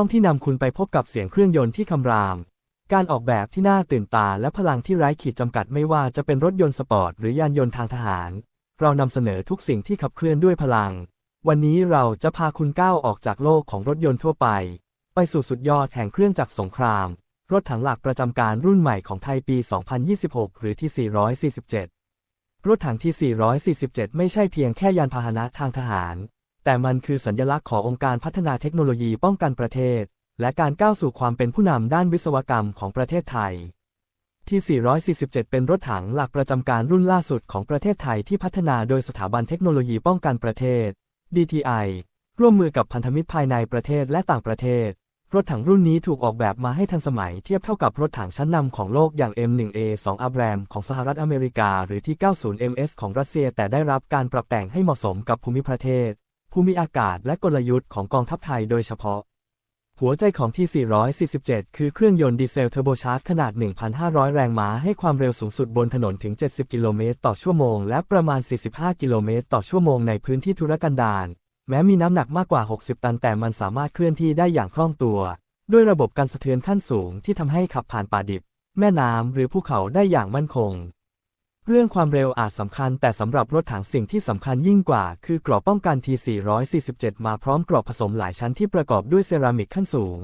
องที่นำคุณไปพบกับเสียงเครื่องยนต์ที่คำราม การออกแบบที่น่าตื่นตาและพลังที่ไร้ขีดจำกัดไม่ว่าจะเป็นรถยนต์สปอร์ตหรือยานยนต์ทางทหาร เรานำเสนอทุกสิ่งที่ขับเคลื่อนด้วยพลัง วันนี้เราจะพาคุณก้าวออกจากโลกของรถยนต์ทั่วไป ไปสู่สุดยอดแห่งเครื่องจักรสงคราม รถถังหลักประจำการรุ่นใหม่ของไทยปี 2026 หรือที่ 447 รถถังที่ 447 ไม่ใช่เพียงแค่ยานพาหนะทางทหาร แต่มันคือสัญลักษณ์ขององค์การพัฒนาเทคโนโลยีป้องกันประเทศ และการก้าวสู่ความเป็นผู้นำด้านวิศวกรรมของประเทศไทย ที่ 447 เป็นรถถังหลักประจำการรุ่นล่าสุดของประเทศไทยที่พัฒนาโดยสถาบันเทคโนโลยีป้องกันประเทศ DTI ร่วมมือกับพันธมิตรภายในประเทศและต่างประเทศ รถถังรุ่นนี้ถูกออกแบบมาให้ทันสมัยเทียบเท่ากับรถถังชั้นนำของโลกอย่าง M1A2 Abram ของสหรัฐอเมริกา หรือที่ 90 MS ของรัสเซีย แต่ได้รับการปรับแต่งให้เหมาะสมกับภูมิประเทศ ภูมิอากาศและกลยุทธ์ของกองทัพไทยโดยเฉพาะ หัวใจของที่ 447 คือเครื่องยนต์ดีเซลเทอร์โบชาร์จขนาด 1,500 แรงม้าให้ความเร็วสูงสุดบนถนนถึง 70 กิโลเมตรต่อชั่วโมง และประมาณ 45 กิโลเมตรต่อชั่วโมงในพื้นที่ทุรกันดารแม้มีน้ำหนักมากกว่า 60 ตันแต่มันสามารถเคลื่อนที่ได้อย่างคล่องตัว ด้วยระบบการสะเทือนขั้นสูงที่ทำให้ขับผ่านป่าดิบ แม่น้ำหรือภูเขาได้อย่างมั่นคง เรื่องความเร็วอาจสำคัญแต่สำหรับรถถังสิ่งที่สำคัญยิ่งกว่า คือกรอบป้องกัน T447 มาพร้อมกรอบผสมหลายชั้นที่ประกอบด้วยเซรามิกขั้นสูง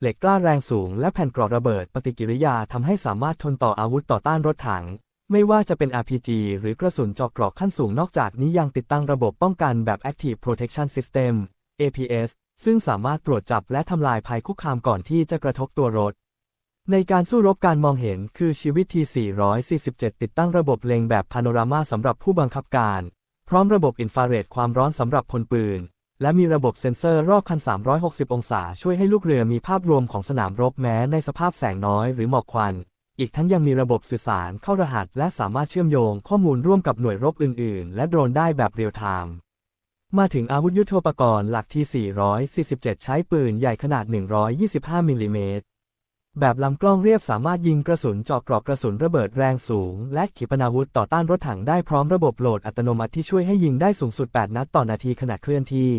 เหล็กกล้าแรงสูงและแผ่นกรอบระเบิดปฏิกิริยาทำให้สามารถทนต่ออาวุธต่อต้านรถถัง ไม่ว่าจะเป็น RPG หรือกระสุนเจาะกรอกขั้นสูงนอกจากนี้ยังติดตั้งระบบป้องกันแบบ Active Protection System APS ซึ่งสามารถตรวจจับและทำลายภัยคุกคามก่อนที่จะกระทบตัวรถ ในการสู้รบการมองเห็นคือชีวิตที 447 ติดตั้งระบบเล็งแบบพาโนรามาสำหรับผู้บังคับการ พร้อมระบบอินฟราเรดความร้อนสำหรับพลปืน และมีระบบเซ็นเซอร์รอบคัน 360 องศา ช่วยให้ลูกเรือมีภาพรวมของสนามรบแม้ในสภาพแสงน้อยหรือหมอกควัน อีกทั้งยังมีระบบสื่อสารเข้ารหัส และสามารถเชื่อมโยงข้อมูลร่วมกับหน่วยรบอื่น ๆ และโดรนได้แบบเรียลไทม์มาถึงอาวุธยุทโธปกรณ์หลักที่ 447 ใช้ปืนใหญ่ขนาด 125 มิลลิเมตร แบบลำกล้องเรียบสามารถยิงกระสุนเจาะกรอบกระสุนระเบิดแรงสูง และขีปนาวุธต่อต้านรถถังได้พร้อมระบบโหลดอัตโนมัติที่ช่วยให้ยิงได้สูงสุด 8 นัดต่อนาทีขณะเคลื่อนที่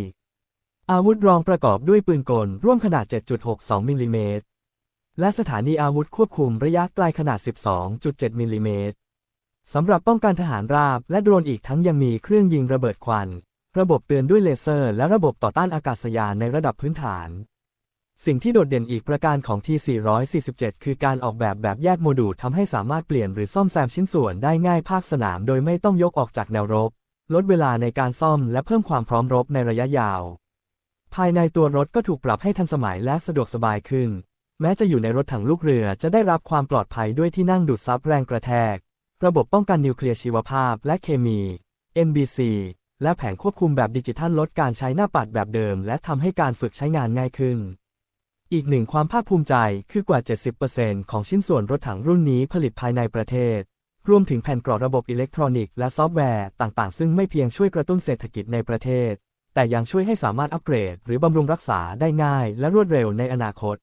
อาวุธรองประกอบด้วยปืนกล ร่วมขนาด 7.62 มิลลิเมตร และสถานีอาวุธควบคุมระยะไกลขนาด 12.7 มิลลิเมตรสำหรับป้องกันทหารราบ และโดรนอีกทั้งยังมีเครื่องยิงระเบิดควัน ระบบเตือนด้วยเลเซอร์ และระบบต่อต้านอากาศยานในระดับพื้นฐาน สิ่งที่โดดเด่นอีกประการของ T447 คือการออกแบบแบบแยกโมดูลทำให้สามารถเปลี่ยนหรือซ่อมแซมชิ้นส่วนได้ง่ายภาคสนามโดยไม่ต้องยกออกจากแนวรบ ลดเวลาในการซ่อมและเพิ่มความพร้อมรบในระยะยาว ภายในตัวรถก็ถูกปรับให้ทันสมัยและสะดวกสบายขึ้น แม้จะอยู่ในรถถังลูกเรือจะได้รับความปลอดภัยด้วยที่นั่งดูดซับแรงกระแทก ระบบป้องกันนิวเคลียร์ชีวภาพและเคมี NBC และแผงควบคุมแบบดิจิทัลลดการใช้หน้าปัดแบบเดิม และทำให้การฝึกใช้งานง่ายขึ้น อีกหนึ่งความภาคภูมิใจคือกว่า 70%ของชิ้นส่วนรถถังรุ่นนี้ผลิตภายในประเทศ รวมถึงแผ่นกรองระบบอิเล็กทรอนิกส์และซอฟต์แวร์ต่างๆ ซึ่งไม่เพียงช่วยกระตุ้นเศรษฐกิจในประเทศ แต่ยังช่วยให้สามารถอัปเกรด หรือบำรุงรักษาได้ง่ายและรวดเร็วในอนาคต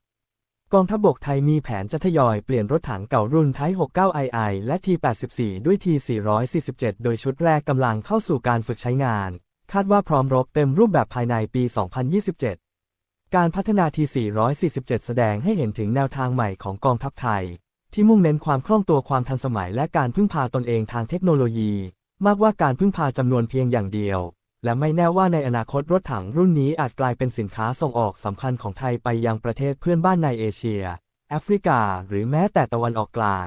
กองทัพบกไทยมีแผนจะทยอยเปลี่ยนรถถังเก่ารุ่นไทย 69II และ T84 ด้วย T447 โดยชุดแรกกำลังเข้าสู่การฝึกใช้งาน คาดว่าพร้อมรบเต็มรูปแบบภายในปี 2027 การพัฒนา T447 แสดงให้เห็นถึงแนวทางใหม่ของกองทัพไทย ที่มุ่งเน้นความคล่องตัวความทันสมัยและการพึ่งพาตนเองทางเทคโนโลยี มากกว่าการพึ่งพาจำนวนเพียงอย่างเดียว และไม่แน่ว่าในอนาคตรถถังรุ่นนี้อาจกลายเป็นสินค้าส่งออกสำคัญของไทยไปยังประเทศเพื่อนบ้านในเอเชีย แอฟริกา หรือแม้แต่ตะวันออกกลาง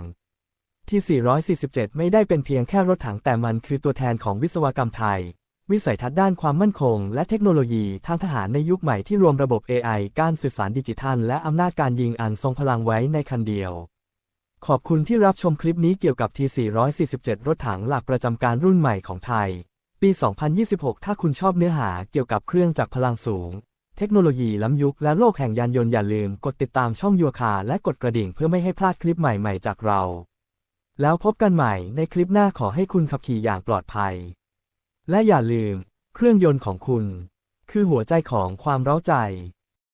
ที่ 447 ไม่ได้เป็นเพียงแค่รถถังแต่มันคือตัวแทนของวิศวกรรมไทย วิสัยทัศน์ด้านความมั่นคง และเทคโนโลยีทางทหารในยุคใหม่ที่รวมระบบ AI การสื่อสารดิจิทัล และอำนาจการยิงอันทรงพลังไว้ในคันเดียว ขอบคุณที่รับชมคลิปนี้เกี่ยวกับ T447 รถถังหลักประจำการรุ่นใหม่ของไทย ปี 2026 ถ้าคุณชอบเนื้อหาเกี่ยวกับเครื่องจักรพลังสูง เทคโนโลยีล้ำยุคและโลกแห่งยานยนต์อย่าลืมกดติดตามช่องยัวคาและกดกระดิ่งเพื่อไม่ให้พลาดคลิปใหม่ๆจากเรา แล้วพบกันใหม่ในคลิปหน้าขอให้คุณขับขี่อย่างปลอดภัย และอย่าลืม เครื่องยนต์ของคุณ คือหัวใจของความเร้าใจ